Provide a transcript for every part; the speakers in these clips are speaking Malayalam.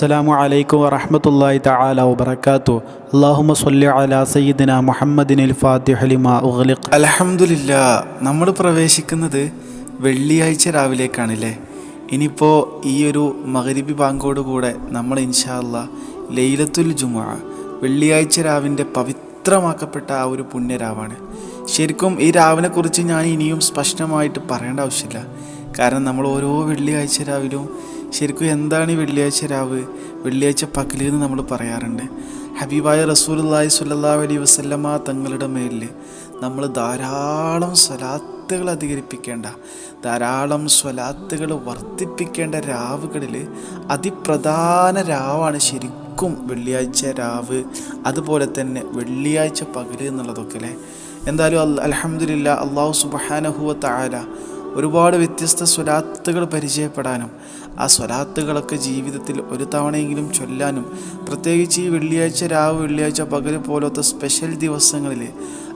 അസ്സലാമു അലൈക്കും വറഹ്മത്തുള്ളാഹി തആല വബറകാതു അല്ലാഹുമ്മ സ്വല്ലി അലാ സയ്യിദിന മുഹമ്മദിനിൽ ഫാത്തിഹ ലിമാ ഉഗ്ലിഖ്. അൽഹംദുലില്ലാ നമ്മൾ പ്രവേശിക്കുന്നത് വെള്ളിയാഴ്ച രാവിലേക്കാണല്ലേ? ഇനിയിപ്പോൾ ഈ ഒരു മകരിബി ബാങ്കോടുകൂടെ നമ്മൾ ഇൻഷാല്ല ലൈലത്തുൽ ജുമുഅ വെള്ളിയാഴ്ച രാവിന്റെ പവിത്രമാക്കപ്പെട്ട ആ ഒരു പുണ്യരാവാണ്. ശരിക്കും ഈ രാവിനെക്കുറിച്ച് ഞാൻ ഇനിയും സ്പഷ്ടമായിട്ട് പറയേണ്ട ആവശ്യമില്ല. കാരണം നമ്മൾ ഓരോ വെള്ളിയാഴ്ച രാവിലും ശരിക്കും എന്താണ് ഈ വെള്ളിയാഴ്ച രാവ്? വെള്ളിയാഴ്ച പകലിൽ എന്ന് നമ്മൾ പറയാറുണ്ട്. ഹബീബായ റസൂലുള്ളാഹി സുല്ലാ അലൈഹി വസല്ലമ തങ്ങളുടെ മേലിൽ നമ്മൾ ധാരാളം സ്വലാത്തുകൾ അധികരിപ്പിക്കേണ്ട ധാരാളം സ്വലാത്തുകൾ വർദ്ധിപ്പിക്കേണ്ട രാവുകളിൽ അതിപ്രധാന രാവാണ് ശരിക്കും വെള്ളിയാഴ്ച രാവ്. അതുപോലെ തന്നെ വെള്ളിയാഴ്ച പകൽ എന്നുള്ളതൊക്കെ അല്ലേ? എന്തായാലും അൽ അലഹമില്ല അള്ളാഹു സുബഹാനഹുവ താര ഒരുപാട് വ്യത്യസ്ത സ്വലാത്തുകൾ പരിചയപ്പെടാനും ആ സ്വലാത്തുകളൊക്കെ ജീവിതത്തിൽ ഒരു തവണയെങ്കിലും ചൊല്ലാനും പ്രത്യേകിച്ച് ഈ വെള്ളിയാഴ്ച രാവ് വെള്ളിയാഴ്ച പകൽ പോലത്തെ സ്പെഷ്യൽ ദിവസങ്ങളിൽ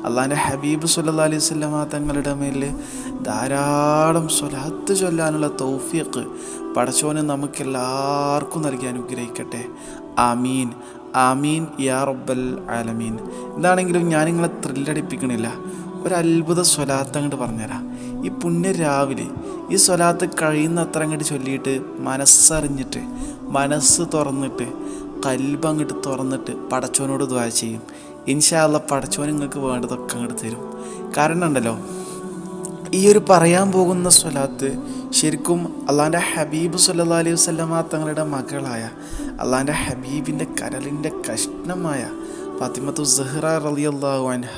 അള്ളാന്റെ ഹബീബ് സുല്ലാ അലൈഹി തങ്ങളുടെ മേൽ ധാരാളം സ്വലാത്ത് ചൊല്ലാനുള്ള തൗഫീഖ് പടച്ചോനെ നമുക്കെല്ലാവർക്കും നൽകി അനുഗ്രഹിക്കട്ടെ. ആമീൻ. ആമീൻ യാ റബ്ബൽ ആലമീൻ. എന്താണെങ്കിലും ഞാൻ നിങ്ങളെ ത്രില്ലടിപ്പിക്കണില്ല ഒരു അത്ഭുത സ്വലാത്ത് അങ്ങോട്ട് പറഞ്ഞുതരാം ഈ പുണ്യ രാവിലെ ഈ സ്വലാത്ത് കഴിയുന്ന അത്ര അങ്ങോട്ട് ചൊല്ലിയിട്ട് മനസ്സറിഞ്ഞിട്ട് മനസ്സ് തുറന്നിട്ട് കൽബ് അങ്ങോട്ട് തുറന്നിട്ട് പടച്ചോനോട് ദ്വാര ചെയ്യും. ഇൻഷാല്ല പടച്ചോൻ നിങ്ങൾക്ക് വേണ്ടതൊക്കെ അങ്ങോട്ട് തരും. കാരണം ഉണ്ടല്ലോ ഈ ഒരു പറയാൻ പോകുന്ന സ്വലാത്ത് ശരിക്കും അള്ളാന്റെ ഹബീബ് സല്ലാ അലൈഹി വസ്ലമ തങ്ങളുടെ മകളായ അള്ളാന്റെ ഹബീബിന്റെ കരളിന്റെ കഷ്ണമായ ഫാത്തിമത്തു സഹ്റ റളിയല്ലാഹു അൻഹ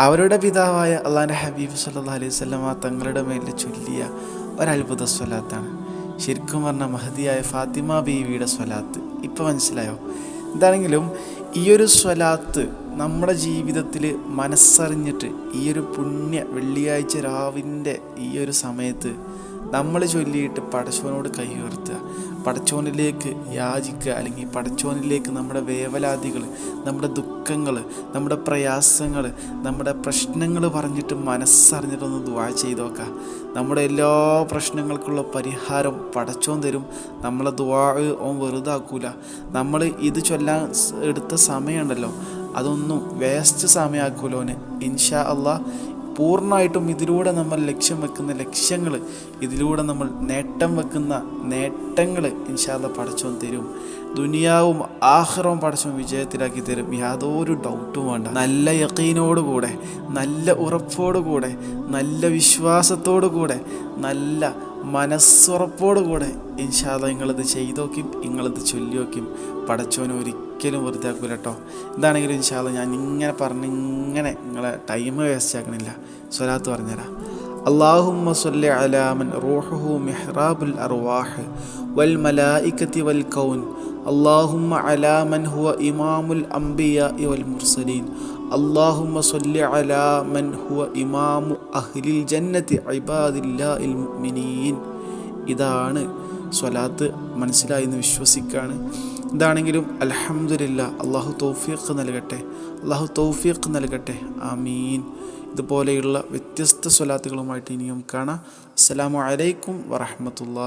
അവരുടെ പിതാവായ അള്ളാന്റെ ഹബീബ് സല്ലാ അലൈഹി വസ്ലമ തങ്ങളുടെ മേലിൽ ചൊല്ലിയ ഒരത്ഭുത സ്വലാത്താണ്. ശരിക്കും പറഞ്ഞ മഹതിയായ ഫാത്തിമ ബീവിയുടെ സ്വലാത്ത്. ഇപ്പം മനസ്സിലായോ? എന്താണെങ്കിലും ഈ ഒരു സ്വലാത്ത് നമ്മുടെ ജീവിതത്തിൽ മനസ്സറിഞ്ഞിട്ട് ഈ ഒരു പുണ്യ വെള്ളിയാഴ്ച രാവിന്റെ ഈ ഒരു സമയത്ത് നമ്മൾ ചൊല്ലിയിട്ട് പടച്ചോനോട് കൈ ഉയർത്തുക. പടച്ചോനിലേക്ക് യാചിക്കുക. അല്ലെങ്കിൽ പടച്ചോനിലേക്ക് നമ്മുടെ വേവലാതികൾ നമ്മുടെ ദുഃഖങ്ങൾ നമ്മുടെ പ്രയാസങ്ങൾ നമ്മുടെ പ്രശ്നങ്ങൾ പറഞ്ഞിട്ട് മനസ്സറിഞ്ഞിട്ടൊന്ന് ദ്വാ ചെയ്ത് നോക്കുക. നമ്മുടെ എല്ലാ പ്രശ്നങ്ങൾക്കുള്ള പരിഹാരം പടച്ചോൻ തരും. നമ്മളെ ദ്വാ ഓൻ വെറുതാക്കൂല. നമ്മൾ ഇത് ചൊല്ലാൻ എടുത്ത സമയമുണ്ടല്ലോ. അതൊന്നും വേസ്റ്റ് സമയമാക്കൂലോന് ഇൻഷാ അള്ളാഹ് പൂർണമായിട്ടും ഇതിലൂടെ നമ്മൾ ലക്ഷ്യം വെക്കുന്ന ലക്ഷ്യങ്ങൾ ഇതിലൂടെ നമ്മൾ നേട്ടം വെക്കുന്ന നേട്ടങ്ങൾ ഇൻഷാല്ല പടച്ചോൻ തരും. ദുനിയാവും ആഹ്റവും പടച്ചോൻ വിജയത്തിലാക്കി തരും. യാതൊരു ഡൗട്ടും വേണ്ട. നല്ല യക്കീനോടുകൂടെ നല്ല ഉറപ്പോടുകൂടെ നല്ല വിശ്വാസത്തോടു കൂടെ നല്ല മനസ്സുറപ്പോടുകൂടെ ഇൻഷാല്ല നിങ്ങളിത് ചെയ്തോക്കും നിങ്ങളിത് ചൊല്ലിയോക്കും പടച്ചോനെ ഒരിക്കലും വെറുതെ ആക്കൂല കേട്ടോ എന്താണെങ്കിലും ഇൻഷാല്ല ഞാൻ ഇങ്ങനെ പറഞ്ഞ് ഇങ്ങനെ നിങ്ങളെ ടൈം വേസ്റ്റ് ആക്കണില്ല സ്വലാത്ത് പറഞ്ഞുതരാം اللهم صل على من روحه محراب الأرواح والملائكة والكون اللهم على من هو إمام الأنبياء والمرسلين اللهم صل على من هو إمام أهل الجنة عباد الله المؤمنين ഇതാണ് സ്വലാത്ത് മനസ്സിലായി എന്ന് വിശ്വസിക്കുകയാണ് ഇതാണെങ്കിലും അലഹമുല്ല അള്ളാഹു തൗഫീഖ് നൽകട്ടെ അള്ളാഹു തൗഫീഖ് നൽകട്ടെ ആമീൻ ഇതുപോലെയുള്ള വ്യത്യസ്ത സ്വലാത്തുകളുമായിട്ട് ഇനിയും കാണാം അസ്സലാമു അലൈക്കും വറഹമത്തുള്ള